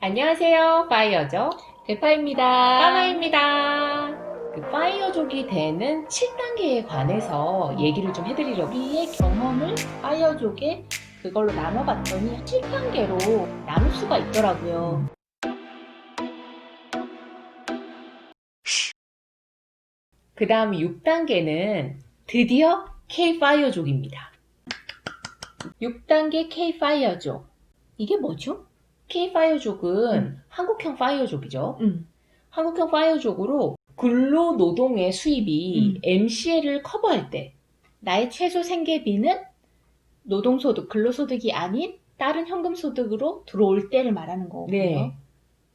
안녕하세요. 파이어죠. 대파입니다. 까마입니다. 그 파이어족이 되는 7단계에 관해서 얘기를 좀 해드리려고. 우리의 경험을 파이어족에 그걸로 나눠봤더니 7단계로 나눌 수가 있더라고요. 그 다음 6단계는 드디어 K-파이어족입니다. 6단계 K-파이어족. 이게 뭐죠? K-파이어족은 한국형 파이어족이죠. 음. 한국형 파이어족으로 근로 노동의 수입이 음. MCL을 커버할 때 나의 최소 생계비는 노동소득, 근로소득이 아닌 다른 현금소득으로 들어올 때를 말하는 거고요. 네.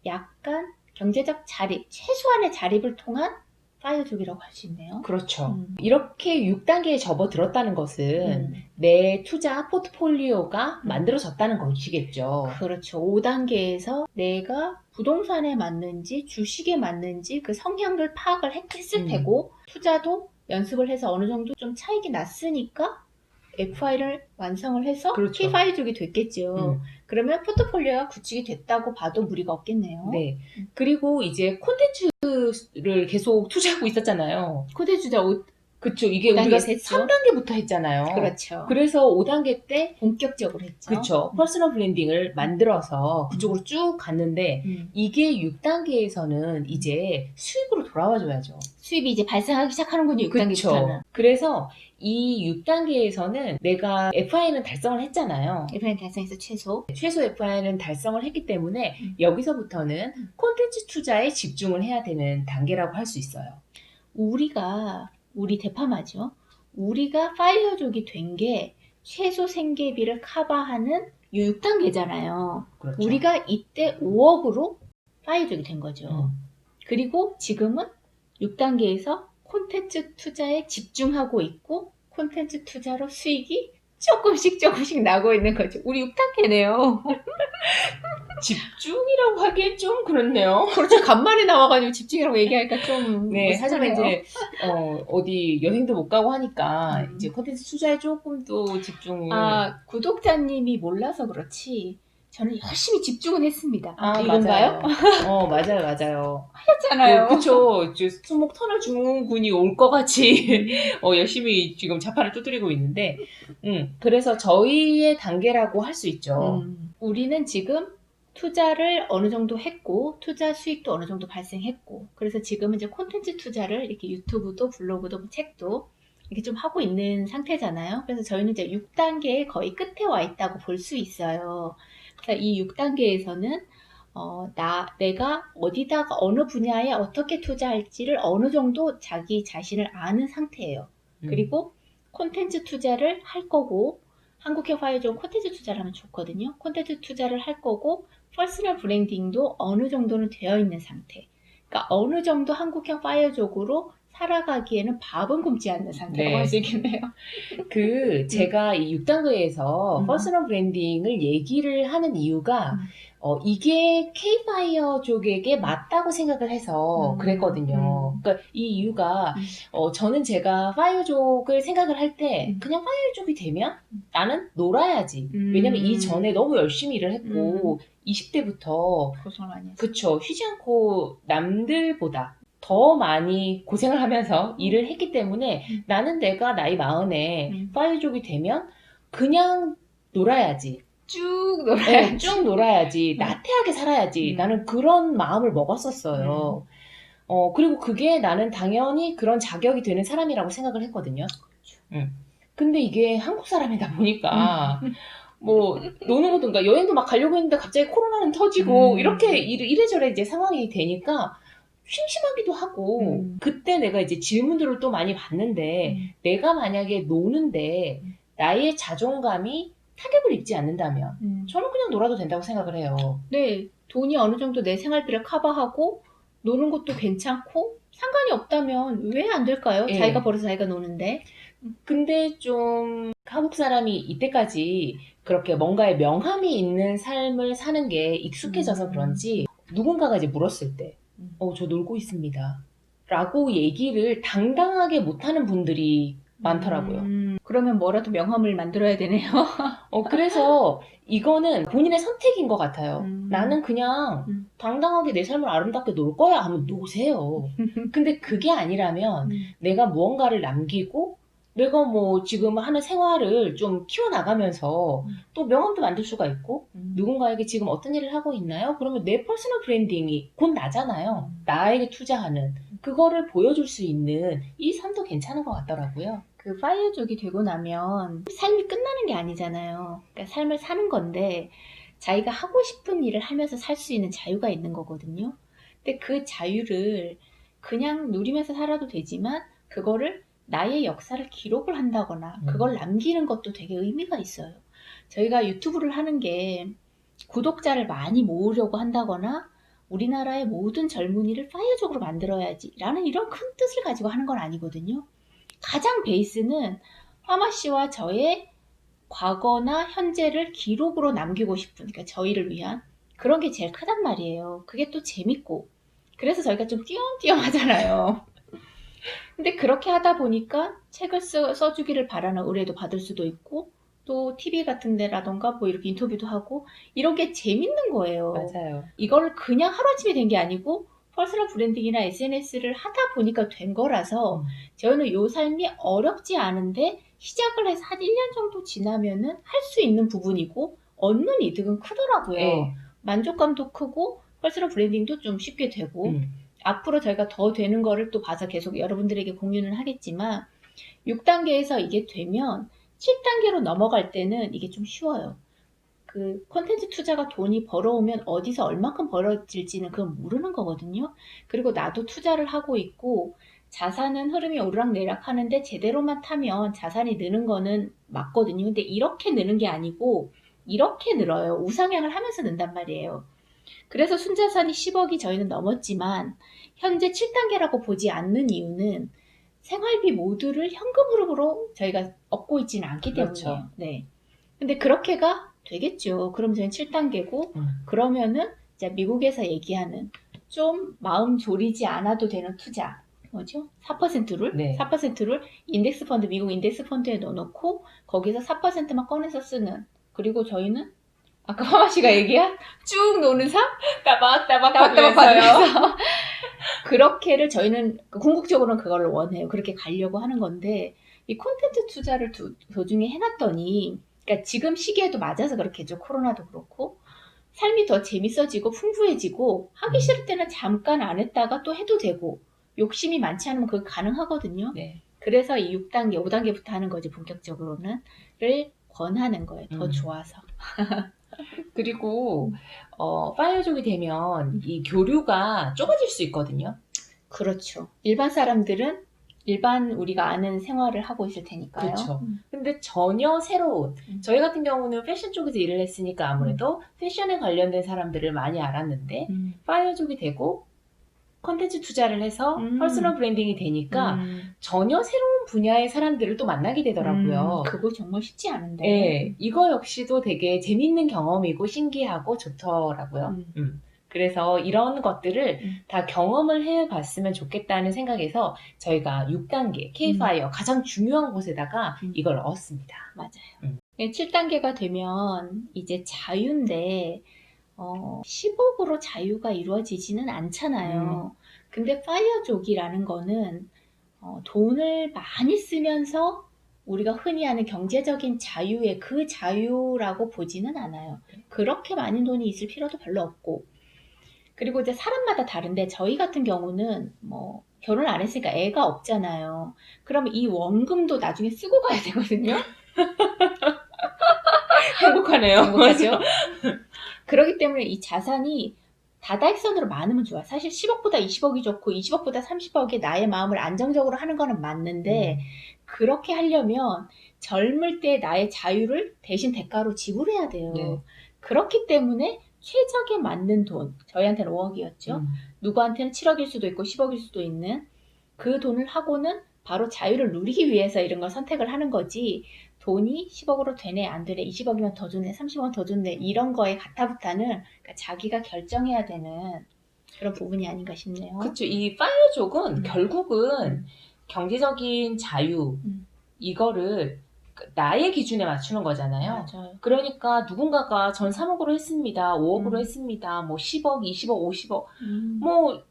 약간 경제적 자립, 최소한의 자립을 통한 파이어족이라고 할 수 있네요. 그렇죠. 음. 이렇게 6단계에 접어들었다는 것은 음. 내 투자 포트폴리오가 음. 만들어졌다는 것이겠죠. 그렇죠. 5단계에서 내가 부동산에 맞는지 주식에 맞는지 그 성향을 파악을 했- 했을 음. 테고 투자도 연습을 해서 어느 정도 좀 차익이 났으니까 FI를 완성을 해서 그렇죠. K5족이 됐겠죠. 음. 그러면 포트폴리오가 구축이 됐다고 봐도 무리가 없겠네요. 네. 그리고 이제 콘텐츠를 계속 투자하고 있었잖아요. 주자 5 그쵸. 이게 우리가 했죠. 3단계부터 했잖아요. 그렇죠. 그래서 5단계 때 본격적으로 했죠. 그쵸. 음. 퍼스널 브랜딩을 만들어서 그쪽으로 쭉 갔는데 음. 이게 6단계에서는 이제 수익으로 돌아와 줘야죠. 수입이 이제 발생하기 시작하는군요. 6단계부터는. 그래서 이 6단계에서는 내가 FI는 달성을 했잖아요. FI 달성해서 최소. 최소 FI는 달성을 했기 때문에 음. 여기서부터는 음. 콘텐츠 투자에 집중을 해야 되는 단계라고 할 수 있어요. 우리가 우리 대파마죠. 우리가 파이어족이 된 게 최소 생계비를 커버하는 6단계잖아요. 그렇죠. 우리가 이때 5억으로 파이어족이 된 거죠. 음. 그리고 지금은 6단계에서 콘텐츠 투자에 집중하고 있고 콘텐츠 투자로 수익이 조금씩 조금씩 나고 있는 거죠. 우리 6단계네요. 집중이라고 하기엔 좀 그렇네요. 그렇죠. 간만에 나와가지고 집중이라고 얘기하니까 좀 네, 하지만 어색하네요. 이제 어, 어디 여행도 못 가고 하니까 음. 이제 콘텐츠 투자에 조금 더 집중을 아, 구독자님이 몰라서 그렇지. 저는 열심히 집중은 했습니다. 아, 이건가요? 맞아요. 어, 맞아요, 맞아요. 했잖아요. 어, 그쵸. 이제 수목 터널 증후군이 올 것 같이 어, 열심히 지금 자판을 두드리고 있는데, 음, 그래서 저희의 단계라고 할 수 있죠. 음, 우리는 지금 투자를 어느 정도 했고, 투자 수익도 어느 정도 발생했고, 그래서 지금은 이제 콘텐츠 투자를 이렇게 유튜브도 블로그도 뭐 책도 이렇게 좀 하고 있는 상태잖아요. 그래서 저희는 이제 6단계의 거의 끝에 와 있다고 볼 수 있어요. 그래서 이 6단계에서는 어, 나, 내가 어디다가 어느 분야에 어떻게 투자할지를 어느 정도 자기 자신을 아는 상태예요. 음. 그리고 콘텐츠 투자를 할 거고 한국형 파이어종 콘텐츠 투자를 하면 좋거든요. 콘텐츠 투자를 할 거고 퍼스널 브랜딩도 어느 정도는 되어 있는 상태. 그러니까 어느 정도 한국형 파이어족으로 살아가기에는 밥은 굶지 않는 상태라고 네. 할수 있겠네요. 그 제가 이 6단계에서 음. 퍼스널 브랜딩을 얘기를 하는 이유가 음. 어, 이게 K파이어 쪽에게 맞다고 생각을 해서 음. 그랬거든요. 음. 그러니까 이 이유가 음. 어, 저는 제가 파이어족을 생각을 할때 음. 그냥 파이어족이 되면 나는 놀아야지. 음. 왜냐면 이 전에 너무 열심히 일을 했고 20대부터 고생을 많이 했어요. 그쵸 쉬지 않고 남들보다 더 많이 고생을 하면서 일을 했기 때문에 음. 나는 내가 나이 마흔에 음. 파이어족이 되면 그냥 놀아야지. 쭉 놀아요. 네, 쭉 놀아야지. 나태하게 살아야지. 음. 나는 그런 마음을 먹었었어요. 어, 그리고 그게 나는 당연히 그런 자격이 되는 사람이라고 생각을 했거든요. 음. 근데 이게 한국 사람이다 보니까, 뭐, 노는 것도, 그러니까 여행도 막 가려고 했는데 갑자기 코로나는 터지고, 음. 이렇게 이래- 이래저래 이제 상황이 되니까, 심심하기도 하고, 음. 그때 내가 이제 질문들을 또 많이 받는데, 음. 내가 만약에 노는데, 음. 나의 자존감이 타격을 입지 않는다면, 음. 저는 그냥 놀아도 된다고 생각을 해요. 네, 돈이 어느 정도 내 생활비를 커버하고 노는 것도 괜찮고 상관이 없다면 왜 안 될까요? 예. 자기가 벌어서 자기가 노는데. 근데 좀 한국 사람이 이때까지 그렇게 뭔가의 명함이 있는 삶을 사는 게 익숙해져서 음. 그런지 누군가가 이제 물었을 때, 음. 어, 저 놀고 있습니다. 라고 얘기를 당당하게 못하는 분들이 많더라고요. 음, 그러면 뭐라도 명함을 만들어야 되네요. 어, 그래서 이거는 본인의 선택인 것 같아요. 음. 나는 그냥 음. 당당하게 내 삶을 아름답게 놀 거야 하면 노세요. 근데 그게 아니라면 내가 무언가를 남기고 내가 뭐 지금 하는 생활을 좀 키워나가면서 음. 또 명함도 만들 수가 있고 음. 누군가에게 지금 어떤 일을 하고 있나요? 그러면 내 퍼스널 브랜딩이 곧 나잖아요. 음. 나에게 투자하는 그거를 보여줄 수 있는 이 삶도 괜찮은 것 같더라고요. 그 파이어족이 되고 나면 삶이 끝나는 게 아니잖아요. 그러니까 삶을 사는 건데 자기가 하고 싶은 일을 하면서 살 수 있는 자유가 있는 거거든요. 근데 그 자유를 그냥 누리면서 살아도 되지만 그거를 나의 역사를 기록을 한다거나 음. 그걸 남기는 것도 되게 의미가 있어요. 저희가 유튜브를 하는 게 구독자를 많이 모으려고 한다거나 우리나라의 모든 젊은이를 파이어족으로 만들어야지라는 이런 큰 뜻을 가지고 하는 건 아니거든요. 가장 베이스는 화마 씨와 저의 과거나 현재를 기록으로 남기고 싶은, 그러니까 저희를 위한 그런 게 제일 크단 말이에요. 그게 또 재밌고. 그래서 저희가 좀 띄엄띄엄 하잖아요. 근데 그렇게 하다 보니까 책을 써, 써주기를 바라는 의뢰도 받을 수도 있고, 또 TV 같은 데라던가 뭐 이렇게 인터뷰도 하고, 이런 게 재밌는 거예요. 맞아요. 이걸 그냥 하루아침에 된 게 아니고 퍼스널 브랜딩이나 SNS를 하다 보니까 된 거라서 음. 저는 요 삶이 어렵지 않은데 시작을 해서 한 1년 정도 지나면은 할 수 있는 부분이고 얻는 이득은 크더라고요. 네. 만족감도 크고 퍼스널 브랜딩도 좀 쉽게 되고 음. 앞으로 저희가 더 되는 거를 또 봐서 계속 여러분들에게 공유는 하겠지만 6단계에서 이게 되면 7단계로 넘어갈 때는 이게 좀 쉬워요. 그 콘텐츠 투자가 돈이 벌어오면 어디서 얼마큼 벌어질지는 그건 모르는 거거든요. 그리고 나도 투자를 하고 있고 자산은 흐름이 오르락내락 하는데 제대로만 타면 자산이 느는 거는 맞거든요. 근데 이렇게 느는 게 아니고 이렇게 늘어요. 우상향을 하면서 는단 말이에요. 그래서 순자산이 10억이 저희는 넘었지만 현재 7단계라고 보지 않는 이유는 생활비 모두를 현금으로 저희가 얻고 있지는 않기 그렇죠. 때문이에요. 네. 근데 그렇게가 되겠죠. 그럼 저희는 7단계고 음. 그러면은 이제 미국에서 얘기하는 좀 마음 졸이지 않아도 되는 투자 뭐죠? 4%를 네. 4%를 인덱스 펀드 미국 인덱스 펀드에 넣어 놓고 거기서 4%만 꺼내서 쓰는 그리고 저희는 아까 화마 씨가 얘기한 쭉 노는 삶 따박따박 따박따박. 받으면서 그렇게를 저희는 궁극적으로는 그걸 원해요. 그렇게 가려고 하는 건데 이 콘텐츠 투자를 도, 도중에 해놨더니 그러니까 지금 시기에도 맞아서 그렇겠죠. 코로나도 그렇고 삶이 더 재밌어지고 풍부해지고 하기 음. 싫을 때는 잠깐 안 했다가 또 해도 되고 욕심이 많지 않으면 그게 가능하거든요. 네. 그래서 이 6단계, 5단계부터 하는 거지 본격적으로는 를 권하는 거예요. 더 음. 좋아서. 그리고 어, 파이어족이 되면 이 교류가 좁아질 수 있거든요. 그렇죠. 일반 사람들은 일반 우리가 아는 생활을 하고 있을 테니까요. 그렇죠. 음. 근데 전혀 새로운 음. 저희 같은 경우는 패션 쪽에서 일을 했으니까 아무래도 패션에 관련된 사람들을 많이 알았는데 음. 파이어족이 되고 컨텐츠 투자를 해서 음. 퍼스널 브랜딩이 되니까 음. 전혀 새로운 분야의 사람들을 또 만나게 되더라고요. 음, 그거 정말 쉽지 않은데. 네, 이거 역시도 되게 재밌는 경험이고 신기하고 좋더라고요. 음. 음. 그래서 이런 것들을 음. 다 경험을 해봤으면 좋겠다는 생각에서 저희가 6단계 K-파이어 가장 중요한 곳에다가 음. 이걸 넣었습니다. 맞아요. 음. 7단계가 되면 이제 자유인데 어, 10억으로 자유가 이루어지지는 않잖아요. 근데 파이어족이라는 거는 어, 돈을 많이 쓰면서 우리가 흔히 하는 경제적인 자유의 그 자유라고 보지는 않아요. 그렇게 많은 돈이 있을 필요도 별로 없고. 그리고 이제 사람마다 다른데 저희 같은 경우는 뭐 결혼 안 했으니까 애가 없잖아요. 그러면 이 원금도 나중에 쓰고 가야 되거든요. 행복하네요. 행복하죠. 그렇기 때문에 이 자산이 다다익선으로 많으면 좋아요. 사실 10억보다 20억이 좋고 20억보다 30억이 나의 마음을 안정적으로 하는 거는 맞는데 그렇게 하려면 젊을 때 나의 자유를 대신 대가로 지불해야 돼요. 네. 그렇기 때문에 최적에 맞는 돈, 저희한테는 5억이었죠. 음. 누구한테는 7억일 수도 있고 10억일 수도 있는 그 돈을 하고는 바로 자유를 누리기 위해서 이런 걸 선택을 하는 거지 돈이 10억으로 되네 안 되네 20억이면 더 좋네 30억은 더 좋네 이런 거에 가타부타는 그러니까 자기가 결정해야 되는 그런 부분이 아닌가 싶네요. 그렇죠. 이 파이어족은 음. 결국은 음. 경제적인 자유 음. 이거를 나의 기준에 맞추는 거잖아요. 맞아요. 그러니까 누군가가 전 3억으로 했습니다. 5억으로 음. 했습니다. 뭐 10억, 20억, 50억. 음, 뭐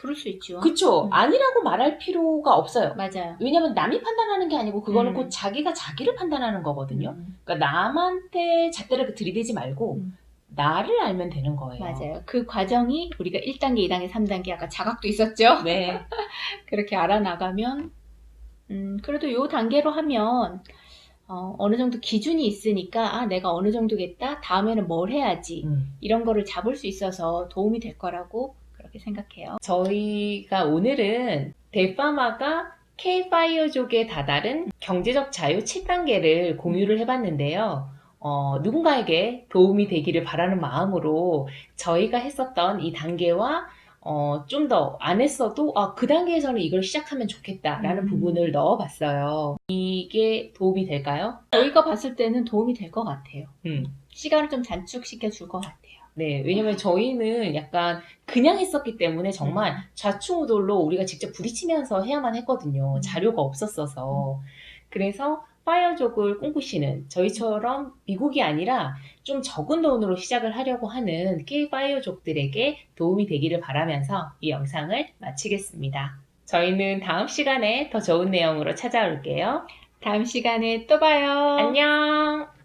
그럴 수 있죠. 그쵸. 음. 아니라고 말할 필요가 없어요. 맞아요. 왜냐면 남이 판단하는 게 아니고 그거는 음. 곧 자기가 자기를 판단하는 거거든요. 음, 그러니까 남한테 잣대를 들이대지 말고 음. 나를 알면 되는 거예요. 맞아요. 그 과정이 우리가 1단계, 2단계, 3단계 아까 자각도 있었죠. 네. 그렇게 알아나가면 음, 그래도 요 단계로 하면 어, 어느 정도 기준이 있으니까 아 내가 어느 정도겠다 다음에는 뭘 해야지 음. 이런 거를 잡을 수 있어서 도움이 될 거라고 그렇게 생각해요. 저희가 오늘은 대파마가 K-파이어족에 다다른 경제적 자유 7단계를 공유를 해봤는데요. 어, 누군가에게 도움이 되기를 바라는 마음으로 저희가 했었던 이 단계와 어, 좀 더 안 했어도 아, 그 단계에서는 이걸 시작하면 좋겠다라는 음. 부분을 넣어봤어요. 이게 도움이 될까요? 저희가 봤을 때는 도움이 될 것 같아요. 음. 시간을 좀 단축시켜 줄 것 같아요. 네, 왜냐면 저희는 약간 그냥 했었기 때문에 정말 좌충우돌로 우리가 직접 부딪히면서 해야만 했거든요. 음. 자료가 없었어서. 그래서 파이어족을 꿈꾸시는 저희처럼 미국이 아니라 좀 적은 돈으로 시작을 하려고 하는 K-파이어족들에게 도움이 되기를 바라면서 이 영상을 마치겠습니다. 저희는 다음 시간에 더 좋은 내용으로 찾아올게요. 다음 시간에 또 봐요. 안녕!